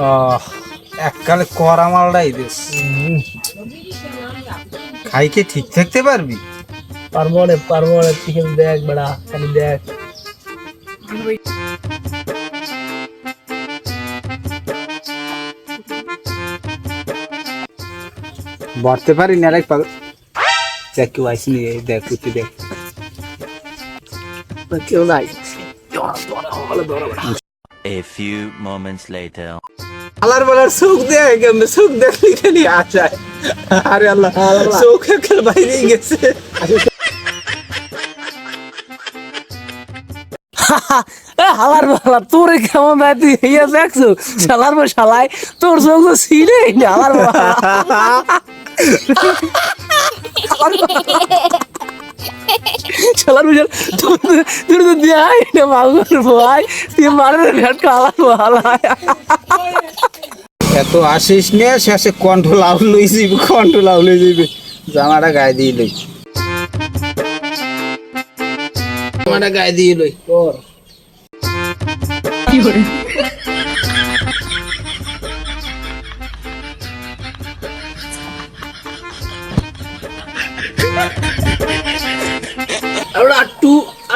আহ, এককালে করা মালটাই দেশ খাইকে ঠিক থাকতে পারবি? পারব রে পারব রে চিকেন দেখ বেড়া খালি দেখ। বরতে পারি না রে পাগল। দেখ কেউ আইসনি এই দেখ কুচি দেখ। কেউ নাই। A few moments later. আলার বলার চোখ দেখ এমনি চোখ দেখলে খালি আচায় আরে আল্লাহ চোখ একের বাইরে গেছে। হালার বালা তোরে কেমন দেয় তুই ইয়ে দেখছ? শালার বা শালাই তোর চোখ তো ছিঁড়ে না হালার বালা। শালার তোর তোর তো দেয় না মাগুর ভাই তুই মারে ভেট কালার বালা এত আসিস নে শেষে কণ্ঠ লাউ লই যাবি কণ্ঠ লাউ লই যাবি। জামাটা গায়ে দিয়ে লই। জামাটা গায়ে দিয়ে লই তোর। আমরা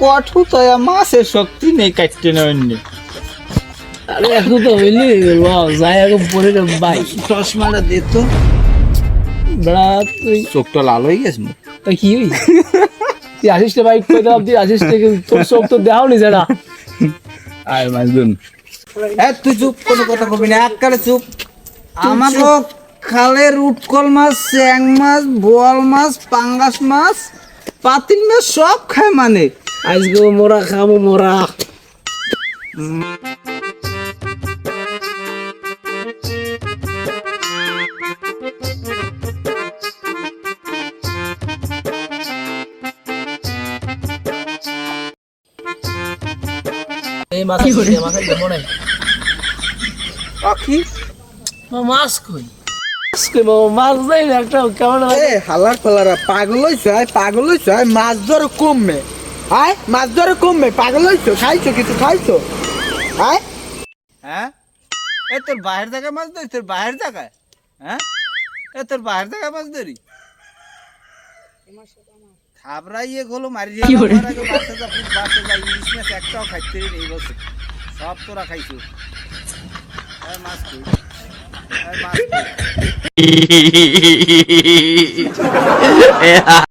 হতো আর মাছের শক্তি নেই কাটতে না অন্য। আরে এখন তো হইলি যাই এখন পরে রে ভাই চশমাটা দিত বেড়া তুই চোখটা লাল হয়ে গেছে। তা কি হই? তুই আসিস রে বাইক কই দিলাম তুই আসিস তোর চোখ তো দেখাও নি যেটা আয় মাজদুন এ তুই চুপ কোনো কথা কবি না এককালে চুপ। আমাকে খালের উটকল মাছ চ্যাং মাছ বোয়াল মাছ পাঙ্গাস মাছ পাতিল মাছ সব খায় মানে। আজকে মোরা খাব মোরা। এই মাছ মাছ মনে পাখি? মাছ কই? মাছ কই মাছ দেয় না একটা কেমন হয়? এ হালার ফালারা পাগল হইছো আয় পাগল হইছো আয় মাছ ধরে কমবে। আয় মাছ ধরে কমবে পাগল হইছো খাইছো কিছু খাইছো? আয়। হ্যাঁ? এ তোর বাহির জায়গায় মাছ ধরি তোর বাহির জায়গায়? হ্যাঁ? এ তোর বাহির জায়গায় মাছ ধরি? থাবড়াইয়ে গেলো মারি দিয়ে বাসে যা ফুট বাসে যা ইলিশ মাছ একটাও খাইতে নেই বসে সব তোরা খাইছো। মাছ আয় মাছ